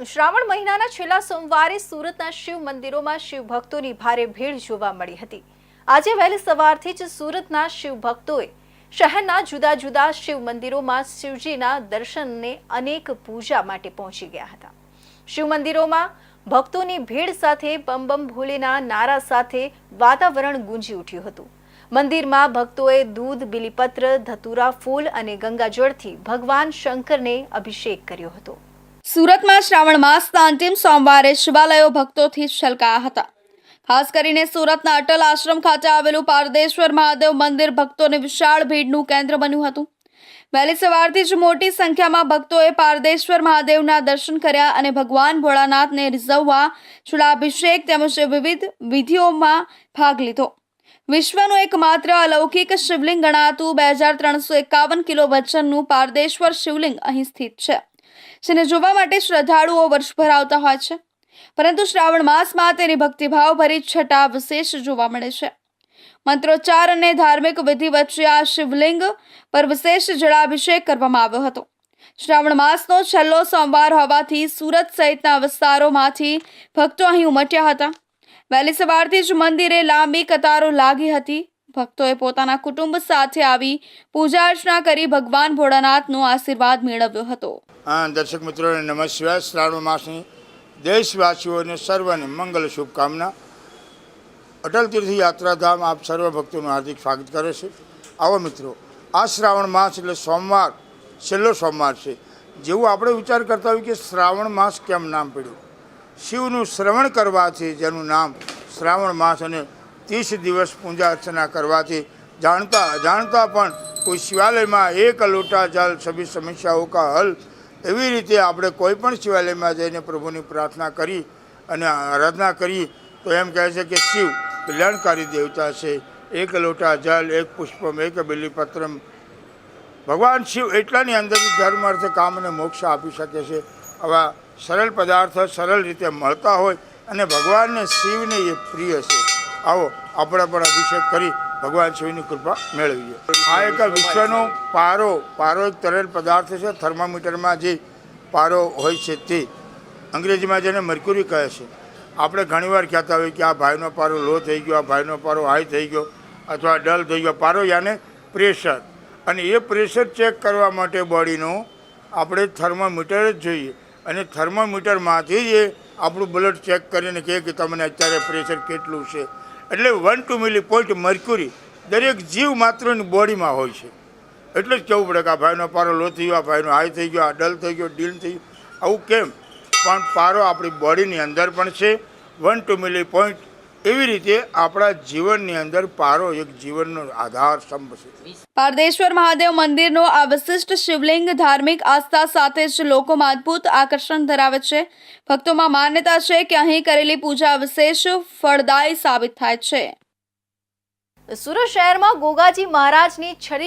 શ્રાવણ મહિનાના છેલ્લા સોમવારે સુરતના શિવ મંદિરોમાં શિવ ભક્તોની ભારે ભીડ જોવા મળી હતી. આજે વહેલી સવારથી જ સુરતના શિવ ભક્તોએ શહેરના જુદા જુદા શિવ મંદિરોમાં શિવજીના દર્શનને અનેક પૂજા માટે પહોંચી ગયા હતા. શિવ મંદિરોમાં ભક્તોની ભીડ સાથે બમ બમ ભોલેના નારા સાથે વાતાવરણ ગુંજી ઉઠ્યું હતું. મંદિરમાં ભક્તોએ દૂધ, બિલીપત્ર, ધતુરા ફૂલ અને ગંગાજળથી ભગવાન શંકરને અભિષેક કર્યો હતો. સુરતમાં શ્રાવણ માસના અંતિમ સોમવારે શિવાલયો ભક્તોથી છલકાયા હતા. ખાસ કરીને સુરતના અટલ આશ્રમ ખાતે આવેલું પારદેશ્વર મહાદેવ મંદિર ભક્તોની વિશાળ ભીડનું કેન્દ્ર બન્યું હતું. વહેલી સવારથી જ મોટી સંખ્યામાં ભક્તોએ પારદેશ્વર મહાદેવના દર્શન કર્યા અને ભગવાન ભોળાનાથને રીઝવવા ચૂડાભિષેક તેમજ વિવિધ વિધિઓમાં ભાગ લીધો. વિશ્વનું એકમાત્ર અલૌકિક શિવલિંગ ગણાતું બે હજાર ત્રણસો એકાવન કિલો વજનનું પારદેશ્વર શિવલિંગ અહીં સ્થિત છે. જેને જોવા માટે શ્રદ્ધાળુઓ વર્ષભર આવતા હોય છે. પરંતુ શ્રાવણ માસમાં તેની ભક્તિભાવભરી છટા વિશેષ જોવા મળે છે. મંત્રોચ્ચાર અને ધાર્મિક વિધિ વચ્ચે આ શિવલિંગ પર વિશેષ જળાભિષેક કરવામાં આવ્યો હતો. શ્રાવણ માસનો છેલ્લો સોમવાર હોવાથી સુરત સહિતના વિસ્તારોમાંથી ભક્તો અહીં ઉમટ્યા હતા. વહેલી સવારથી જ મંદિરે લાંબી કતારો લાગી હતી. ભક્તોએ પોતાના કુટુંબ સાથે આવી પૂજા અર્ચના કરી ભગવાન ભોળાનાથનો આશીર્વાદ મેળવ્યો હતો. હા, દર્શક મિત્રોને નમસ્કાર. શ્રાવણ માસની દેશવાસીઓને સર્વને મંગલ શુભકામના. અટલ તીર્થ યાત્રાધામ આપ સર્વ ભક્તોનું હાર્દિક સ્વાગત કરે છે. આવો મિત્રો, આ શ્રાવણ માસ એટલે સોમવાર. છેલ્લો સોમવાર છે. જેવું આપણે વિચાર કરતા હોય કે શ્રાવણ માસ કેમ નામ પડ્યું? શિવનું શ્રવણ કરવાથી જેનું નામ શ્રાવણ માસ અને ત્રીસ દિવસ પૂજા અર્ચના કરવાથી જાણતા અજાણતા પણ કોઈ શિવાલયમાં એક લોટા જલ સભી સમસ્યાઓ કા હલ, એવી રીતે આપણે કોઈ પણ શિવાલયમાં જઈને પ્રભુની પ્રાર્થના કરી અને આરાધના કરી, તો એમ કહે છે કે શિવ કલ્યાણકારી દેવતા છે. એક લોટા જલ, એક પુષ્પમ, એક બિલીપત્રમ. ભગવાન શિવ એટલાની અંદરથી ધર્મ અર્થ કામ અને મોક્ષ આપી શકે છે. આવા સરળ પદાર્થ સરળ રીતે મળતા હોય અને ભગવાનને શિવને એ પ્રિય છે. આવો, આપણે પણ અભિષેક કરી ભગવાન શિવની કૃપા મેળવીએ. આ એક વિશ્વનો પારો પારો એક તરેલ પદાર્થ છે, થર્મામીટરમાં જે પારો હોય છે તે. અંગ્રેજીમાં જેને મર્ક્યુરી કહે છે. આપણે ઘણીવાર કહેતા હોઈએ કે આ ભાઈનો પારો લો થઈ ગયો, આ ભાઈનો પારો હાઈ થઈ ગયો, અથવા ડલ થઈ ગયો. પારો યાને પ્રેશર. અને એ પ્રેશર ચેક કરવા માટે બોડીનું આપણે થર્મોમીટર જ જોઈએ. અને થર્મોમીટરમાંથી જ એ આપણું બ્લડ ચેક કરીને કહે કે તમને અત્યારે પ્રેશર કેટલું છે. એટલે one two milli point mercury દરેક જીવ માત્રની બોડીમાં હોય છે. એટલે જ કહેવું પડે કે આ ભાઈનો પારો લો થઈ ગયો, આ ભાઈનો હાઈ થઈ ગયો, આ ડલ થઈ ગયો, ડીલ થઈ ગયો. આવું કેમ? પણ પારો આપણી બોડીની અંદર પણ છે. વન ટુ મિલી પોઈન્ટ એવી રીતે આપણા જીવનની અંદર પારો એક જીવનનો આધાર સ્તંભ છે. પારદેશ્વર મહાદેવ મંદિરનો આ વિશિષ્ટ શિવલિંગ ધાર્મિક આસ્થા સાથે જ લોકોમાં અદ્ભુત આકર્ષણ ધરાવે છે. ભક્તોમાં માન્યતા છે કે અહીં કરેલી પૂજા વિશેષ ફળદાયી સાબિત થાય છે. સુરત શહેરમાં ગોગાજી મહારાજની છરી